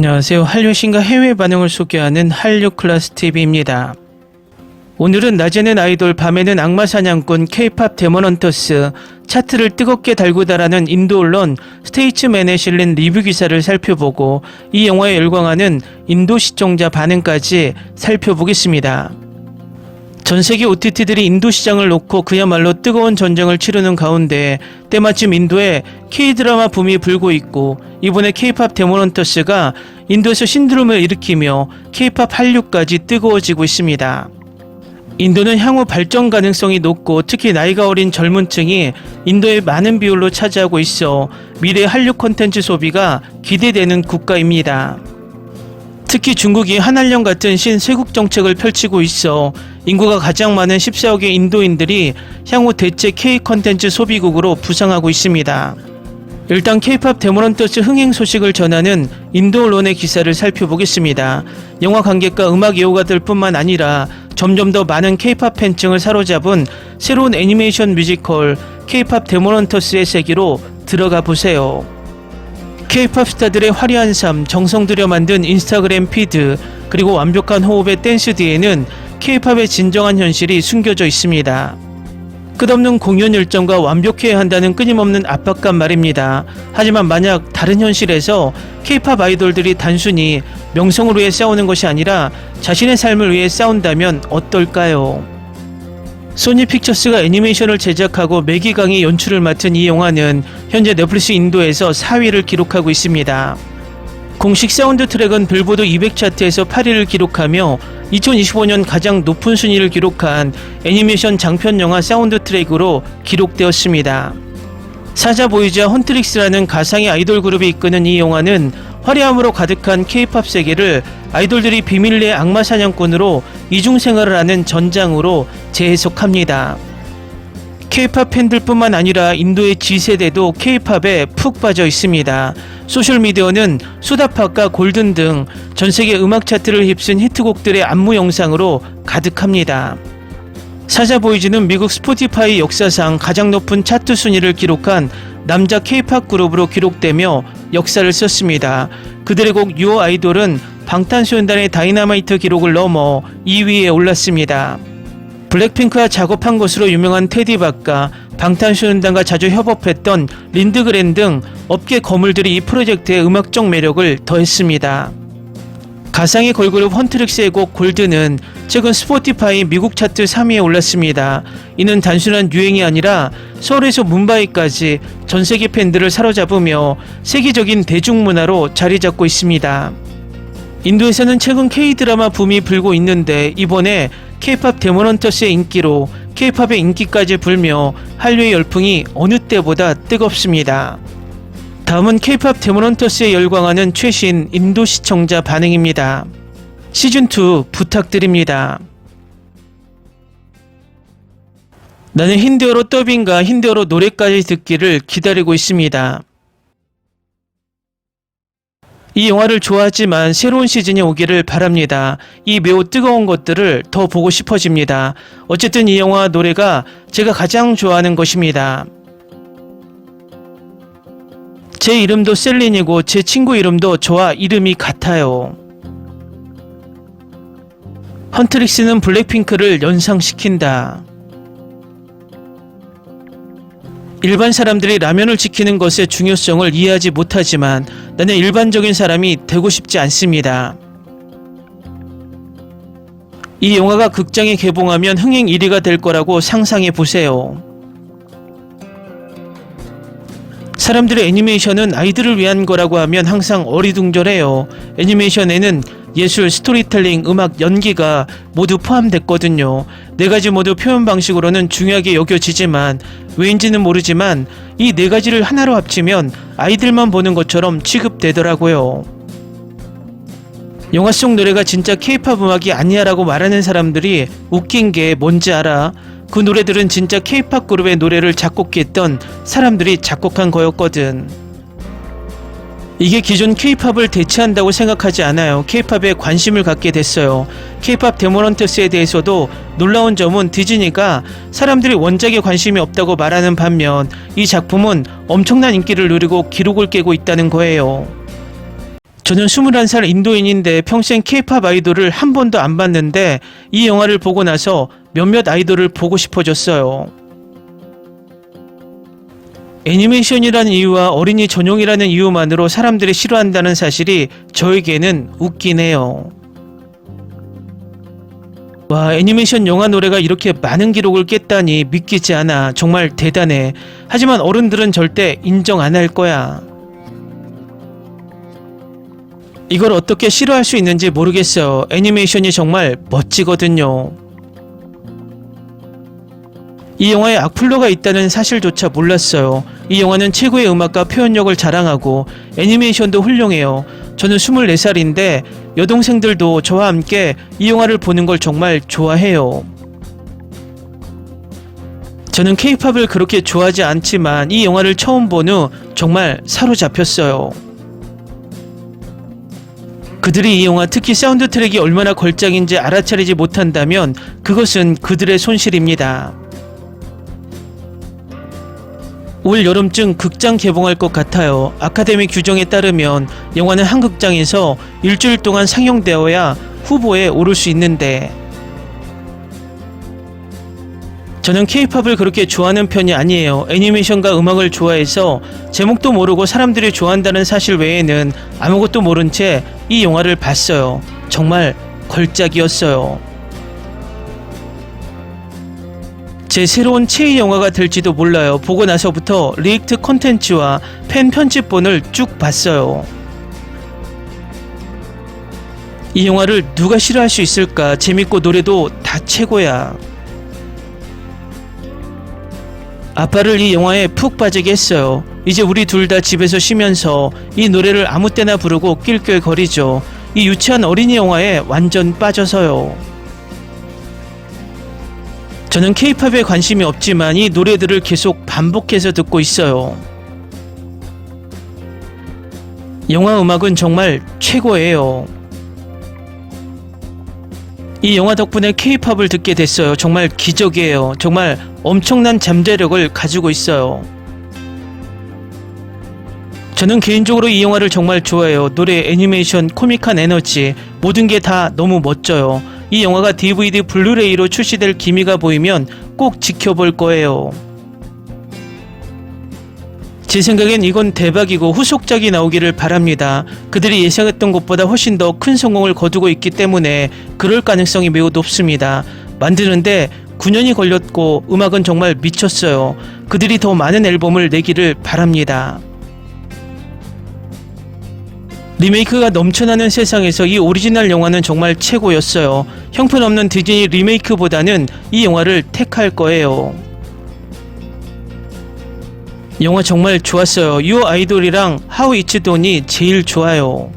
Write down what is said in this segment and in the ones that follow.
안녕하세요. 한류 신과 해외 반응을 소개하는 한류 클래스 TV입니다. 오늘은 낮에는 아이돌, 밤에는 악마 사냥꾼, K-팝 데모넌터스, 차트를 뜨겁게 달하는 인도 언론 스테이츠맨에 실린 리뷰 기사를 살펴보고 이 영화에 열광하는 인도 시청자 반응까지 살펴보겠습니다. 전 세계 OTT들이 인도 시장을 놓고 그야말로 뜨거운 전쟁을 치르는 가운데 때마침 인도에 K-드라마 붐이 불고 있고 이번에 K-팝 데모넌터스가 인도에서 신드롬을 일으키며 K-팝 한류까지 뜨거워지고 있습니다. 인도는 향후 발전 가능성이 높고 특히 나이가 어린 젊은 층이 인도의 많은 비율로 차지하고 있어 미래 한류 콘텐츠 소비가 기대되는 국가입니다. 특히 중국이 한한령 같은 신쇄국 정책을 펼치고 있어 인구가 가장 많은 14억의 인도인들이 향후 대체 K 컨텐츠 소비국으로 부상하고 있습니다. 일단 K-팝 데모런터스 흥행 소식을 전하는 인도 언론의 기사를 살펴보겠습니다. 영화 관객과 음악 애호가들 뿐만 아니라 점점 더 많은 K-팝 팬층을 사로잡은 새로운 애니메이션 뮤지컬 K-팝 데모런터스의 세계로 들어가 보세요. K-팝 스타들의 화려한 삶, 정성 들여 만든 인스타그램 피드, 그리고 완벽한 호흡의 댄스 뒤에는 K-팝의 진정한 현실이 숨겨져 있습니다. 끝없는 공연 일정과 완벽해야 한다는 끊임없는 압박감 말입니다. 하지만 만약 다른 현실에서 K-팝 아이돌들이 단순히 명성을 위해 싸우는 것이 아니라 자신의 삶을 위해 싸운다면 어떨까요? 소니 픽처스가 애니메이션을 제작하고 매기강의 연출을 맡은 이 영화는 현재 넷플릭스 인도에서 4위를 기록하고 있습니다. 공식 사운드 트랙은 빌보드 200 차트에서 8위를 기록하며 2025년 가장 높은 순위를 기록한 애니메이션 장편 영화 사운드 트랙으로 기록되었습니다. 사자 보이자 헌트릭스라는 가상의 아이돌 그룹이 이끄는 이 영화는 화려함으로 가득한 K-팝 세계를 아이돌들이 비밀리에 악마 사냥꾼으로 이중 생활을 하는 전장으로 재해석합니다. K-팝 팬들뿐만 아니라 인도의 G세대도 K-팝에 푹 빠져 있습니다. 소셜미디어는 수다팝과 골든 등 전 세계 음악 차트를 휩쓴 히트곡들의 안무 영상으로 가득합니다. 사자보이즈는 미국 스포티파이 역사상 가장 높은 차트 순위를 기록한 남자 K-팝 그룹으로 기록되며 역사를 썼습니다. 그들의 곡 유어 아이돌은 방탄소년단의 다이나마이트 기록을 넘어 2위에 올랐습니다. 블랙핑크와 작업한 것으로 유명한 테디박과 방탄소년단과 자주 협업했던 린드그렌 등 업계 거물들이 이 프로젝트의 음악적 매력을 더했습니다. 가상의 걸그룹 헌트릭스의 곡 골드는 최근 스포티파이 미국 차트 3위에 올랐습니다. 이는 단순한 유행이 아니라 서울에서 문바이까지 전 세계 팬들을 사로잡으며 세계적인 대중문화로 자리 잡고 있습니다. 인도에서는 최근 K-드라마 붐이 불고 있는데 이번에 K-팝 데모넌터스의 인기로 K-팝의 인기까지 불며 한류의 열풍이 어느 때보다 뜨겁습니다. 다음은 K-팝 데모넌터스에 열광하는 최신 인도 시청자 반응입니다. 시즌2 부탁드립니다. 나는 힌디어로 더빙과 힌디어로 노래까지 듣기를 기다리고 있습니다. 이 영화를 좋아하지만 새로운 시즌이 오기를 바랍니다. 이 매우 뜨거운 것들을 더 보고 싶어집니다. 어쨌든 이 영화 노래가 제가 가장 좋아하는 것입니다. 제 이름도 셀린이고 제 친구 이름도 저와 이름이 같아요. 헌트릭스는 블랙핑크를 연상시킨다. 일반 사람들이 라면을 지키는 것의 중요성을 이해하지 못하지만 나는 일반적인 사람이 되고 싶지 않습니다. 이 영화가 극장에 개봉하면 흥행 1위가 될 거라고 상상해 보세요. 사람들의 애니메이션은 아이들을 위한 거라고 하면 항상 어리둥절해요. 애니메이션에는 예술, 스토리텔링, 음악, 연기가 모두 포함됐거든요. 네 가지 모두 표현 방식으로는 중요하게 여겨지지만 왜인지는 모르지만 이 네 가지를 하나로 합치면 아이들만 보는 것처럼 취급되더라고요. 영화 속 노래가 진짜 케이팝 음악이 아니야라고 말하는 사람들이 웃긴 게 뭔지 알아? 그 노래들은 진짜 케이팝 그룹의 노래를 작곡했던 사람들이 작곡한 거였거든. 이게 기존 케이팝을 대체한다고 생각하지 않아요. 케이팝에 관심을 갖게 됐어요. 케이팝 데모런터스에 대해서도 놀라운 점은 디즈니가 사람들이 원작에 관심이 없다고 말하는 반면 이 작품은 엄청난 인기를 누리고 기록을 깨고 있다는 거예요. 저는 21살 인도인인데 평생 케이팝 아이돌을 한 번도 안 봤는데 이 영화를 보고 나서 몇몇 아이돌을 보고 싶어졌어요. 애니메이션이라는 이유와 어린이 전용이라는 이유만으로 사람들이 싫어한다는 사실이 저에게는 웃기네요. 와, 애니메이션 영화 노래가 이렇게 많은 기록을 깼다니 믿기지 않아. 정말 대단해. 하지만 어른들은 절대 인정 안 할 거야. 이걸 어떻게 싫어할 수 있는지 모르겠어요. 애니메이션이 정말 멋지거든요. 이 영화에 악플러가 있다는 사실조차 몰랐어요. 이 영화는 최고의 음악과 표현력을 자랑하고 애니메이션도 훌륭해요. 저는 24살인데 여동생들도 저와 함께 이 영화를 보는 걸 정말 좋아해요. 저는 케이팝을 그렇게 좋아하지 않지만 이 영화를 처음 본 후 정말 사로잡혔어요. 그들이 이 영화 특히 사운드 트랙이 얼마나 걸작인지 알아차리지 못한다면 그것은 그들의 손실입니다. 올 여름쯤 극장 개봉할 것 같아요. 아카데미 규정에 따르면 영화는 한 극장에서 일주일 동안 상영되어야 후보에 오를 수 있는데 저는 케이팝을 그렇게 좋아하는 편이 아니에요. 애니메이션과 음악을 좋아해서 제목도 모르고 사람들이 좋아한다는 사실 외에는 아무것도 모른 채 이 영화를 봤어요. 정말 걸작이었어요. 제 새로운 최애 영화가 될지도 몰라요. 보고 나서부터 리액트 컨텐츠와 팬 편집본을 쭉 봤어요. 이 영화를 누가 싫어할 수 있을까? 재밌고 노래도 다 최고야. 아빠를 이 영화에 푹 빠지게 했어요. 이제 우리 둘 다 집에서 쉬면서 이 노래를 아무 때나 부르고 낄낄거리죠. 이 유치한 어린이 영화에 완전 빠져서요. 저는 케이팝에 관심이 없지만 이 노래들을 계속 반복해서 듣고 있어요. 영화 음악은 정말 최고예요. 이 영화 덕분에 케이팝을 듣게 됐어요. 정말 기적이에요. 정말 엄청난 잠재력을 가지고 있어요. 저는 개인적으로 이 영화를 정말 좋아해요. 노래, 애니메이션, 코믹한 에너지 모든 게 다 너무 멋져요. 이 영화가 DVD 블루레이로 출시될 기미가 보이면 꼭 지켜볼 거예요. 제 생각엔 이건 대박이고 후속작이 나오기를 바랍니다. 그들이 예상했던 것보다 훨씬 더 큰 성공을 거두고 있기 때문에 그럴 가능성이 매우 높습니다. 만드는데 9년이 걸렸고 음악은 정말 미쳤어요. 그들이 더 많은 앨범을 내기를 바랍니다. 리메이크가 넘쳐나는 세상에서 이 오리지널 영화는 정말 최고였어요. 형편없는 디즈니 리메이크보다는 이 영화를 택할 거예요. 영화 정말 좋았어요. 유 아이돌이랑 하우 이츠돈이 제일 좋아요.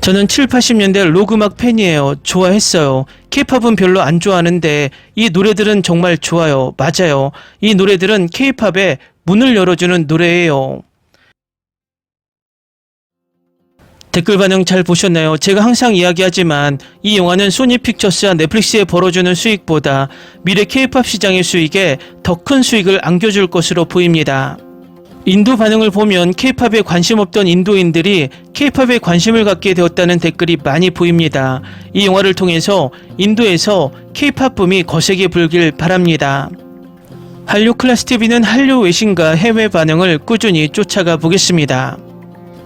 저는 7, 80년대 록 음악 팬이에요. 좋아했어요. 케이팝은 별로 안 좋아하는데 이 노래들은 정말 좋아요. 맞아요. 이 노래들은 케이팝에 문을 열어주는 노래예요. 댓글 반응 잘 보셨나요? 제가 항상 이야기하지만 이 영화는 소니 픽처스와 넷플릭스에 벌어주는 수익보다 미래 케이팝 시장의 수익에 더 큰 수익을 안겨줄 것으로 보입니다. 인도 반응을 보면 케이팝에 관심 없던 인도인들이 케이팝에 관심을 갖게 되었다는 댓글이 많이 보입니다. 이 영화를 통해서 인도에서 케이팝 붐이 거세게 불길 바랍니다. 한류 클래스 TV는 한류 외신과 해외 반응을 꾸준히 쫓아가 보겠습니다.